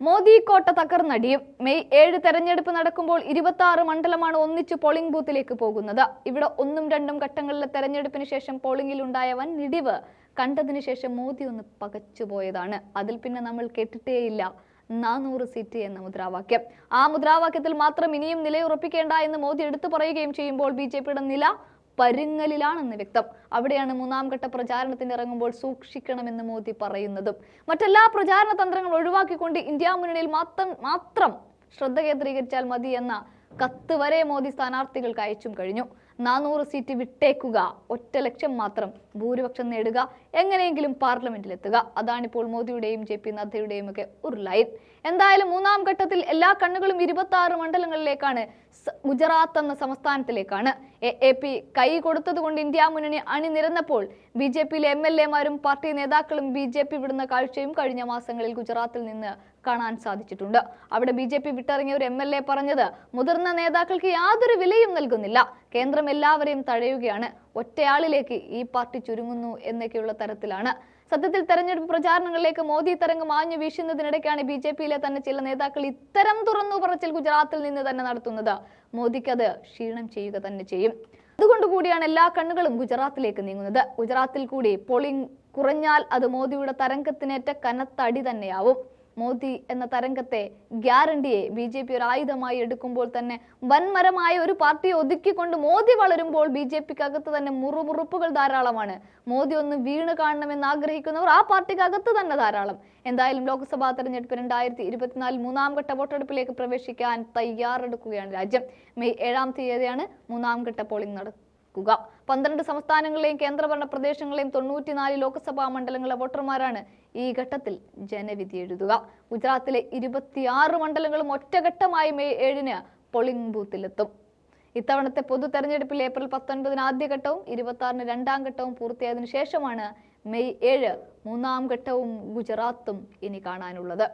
മോദി കോട്ട തകർന്നടിയും. മെയ് ഏഴ് തെരഞ്ഞെടുപ്പ് നടക്കുമ്പോൾ ഇരുപത്തി ആറ് മണ്ഡലമാണ് ഒന്നിച്ച് പോളിംഗ് ബൂത്തിലേക്ക് പോകുന്നത്. ഇവിടെ ഒന്നും രണ്ടും ഘട്ടങ്ങളിലെ തെരഞ്ഞെടുപ്പിന് ശേഷം പോളിംഗിൽ ഉണ്ടായ വൻ ഇടിവ് കണ്ടതിന് ശേഷം മോദി ഒന്ന് പകച്ചുപോയതാണ് അതിൽ പിന്നെ നമ്മൾ കേട്ടിട്ടേയില്ല. നാനൂറ് സീറ്റ് എന്ന മുദ്രാവാക്യം. ആ മുദ്രാവാക്യത്തിൽ മാത്രം ഇനിയും നിലയുറപ്പിക്കേണ്ട എന്ന് മോദി എടുത്തു പറയുകയും ചെയ്യുമ്പോൾ ബി നില പരുങ്ങലിലാണെന്ന് വ്യക്തം. അവിടെയാണ് മൂന്നാം ഘട്ട പ്രചാരണത്തിന് ഇറങ്ങുമ്പോൾ സൂക്ഷിക്കണമെന്ന് മോദി പറയുന്നതും. മറ്റെല്ലാ പ്രചാരണ തന്ത്രങ്ങൾ ഒഴിവാക്കിക്കൊണ്ട് ഇന്ത്യ മുന്നണിയിൽ മാത്രം മാത്രം ശ്രദ്ധ കേന്ദ്രീകരിച്ചാൽ മതി എന്ന കത്ത് വരെ മോദി സ്ഥാനാർത്ഥികൾക്ക് അയച്ചും കഴിഞ്ഞു. നാനൂറ് സീറ്റ് വിട്ടേക്കുക ഒറ്റ ലക്ഷം മാത്രം ഭൂരിപക്ഷം നേടുക എങ്ങനെയെങ്കിലും പാർലമെന്റിലെത്തുക. അതാണിപ്പോൾ മോദിയുടെയും ജെ പി നദ്ദയുടെയും ഒക്കെ ഒരു ലൈൻ. എന്തായാലും മൂന്നാം ഘട്ടത്തിൽ എല്ലാ കണ്ണുകളും ഇരുപത്തി മണ്ഡലങ്ങളിലേക്കാണ് ഗുജറാത്ത് എന്ന സംസ്ഥാനത്തിലേക്കാണ്. എ പി കൈ കൊടുത്തത് കൊണ്ട് ഇന്ത്യ മുന്നണി അണിനിരന്നപ്പോൾ ബി ജെ പിയിലെ എം എൽ എമാരും പാർട്ടി നേതാക്കളും ബി ജെ പി വിടുന്ന കാഴ്ചയും കഴിഞ്ഞ മാസങ്ങളിൽ ഗുജറാത്തിൽ നിന്ന് കാണാൻ സാധിച്ചിട്ടുണ്ട്. അവിടെ ബി ജെ പി വിട്ടിറങ്ങിയ ഒരു എം എൽ എ പറഞ്ഞത് മുതിർന്ന നേതാക്കൾക്ക് യാതൊരു വിലയും നൽകുന്നില്ല. കേന്ദ്രം എല്ലാവരെയും തഴയുകയാണ്. ഒറ്റയാളിലേക്ക് ഈ പാർട്ടി ചുരുങ്ങുന്നു എന്നൊക്കെയുള്ള തരത്തിലാണ്. സത്യത്തിൽ തെരഞ്ഞെടുപ്പ് പ്രചാരണങ്ങളിലേക്ക് മോദി തരംഗം ആഞ്ഞു വീശുന്നതിനിടയ്ക്കാണ് ബി ജെ പിയിലെ തന്നെ ചില നേതാക്കൾ ഇത്തരം തുറന്നു പറച്ചിൽ ഗുജറാത്തിൽ നിന്ന് തന്നെ നടത്തുന്നത്. മോദിക്ക് അത് ക്ഷീണം ചെയ്യുക തന്നെ ചെയ്യും. അതുകൊണ്ട് കൂടിയാണ് എല്ലാ കണ്ണുകളും ഗുജറാത്തിലേക്ക് നീങ്ങുന്നത്. ഗുജറാത്തിൽ കൂടി പോളിംഗ് കുറഞ്ഞാൽ അത് മോദിയുടെ തരംഗത്തിനേറ്റ കനത്തടി തന്നെയാവും. മോദി എന്ന തരംഗത്തെ ഗ്യാരണ്ടിയെ ബി ജെ പി ഒരു ആയുധമായി എടുക്കുമ്പോൾ തന്നെ വൻമരമായ ഒരു പാർട്ടിയെ ഒതുക്കിക്കൊണ്ട് മോദി വളരുമ്പോൾ ബി ജെ പിക്ക് അകത്ത് തന്നെ മുറുമുറുപ്പുകൾ ധാരാളമാണ്. മോദി ഒന്ന് വീണ് കാണണമെന്ന് ആഗ്രഹിക്കുന്നവർ ആ പാർട്ടിക്ക് അകത്ത് തന്നെ ധാരാളം. എന്തായാലും ലോക്സഭാ തെരഞ്ഞെടുപ്പ് രണ്ടായിരത്തി ഇരുപത്തിനാലിൽ മൂന്നാം ഘട്ട വോട്ടെടുപ്പിലേക്ക് പ്രവേശിക്കാൻ തയ്യാറെടുക്കുകയാണ് രാജ്യം. മെയ് ഏഴാം തീയതിയാണ് മൂന്നാം ഘട്ട പോളിംഗ് നടക്കുക ക്കുക പന്ത്രണ്ട് സംസ്ഥാനങ്ങളിലെയും കേന്ദ്രഭരണ പ്രദേശങ്ങളിലെയും തൊണ്ണൂറ്റിനാല് ലോക്സഭാ മണ്ഡലങ്ങളിലെ വോട്ടർമാരാണ് ഈ ഘട്ടത്തിൽ ജനവിധി എഴുതുക. ഗുജറാത്തിലെ ഇരുപത്തിയാറ് മണ്ഡലങ്ങളും ഒറ്റഘട്ടമായി മെയ് ഏഴിന് പോളിംഗ് ബൂത്തിലെത്തും. ഇത്തവണത്തെ പൊതു തെരഞ്ഞെടുപ്പിൽ ഏപ്രിൽ പത്തൊൻപതിന് ആദ്യഘട്ടവും ഇരുപത്തി ആറിന് രണ്ടാം ഘട്ടവും പൂർത്തിയായതിനു ശേഷമാണ് മെയ് ഏഴ് മൂന്നാം ഘട്ടവും ഗുജറാത്തും ഇനി കാണാനുള്ളത്.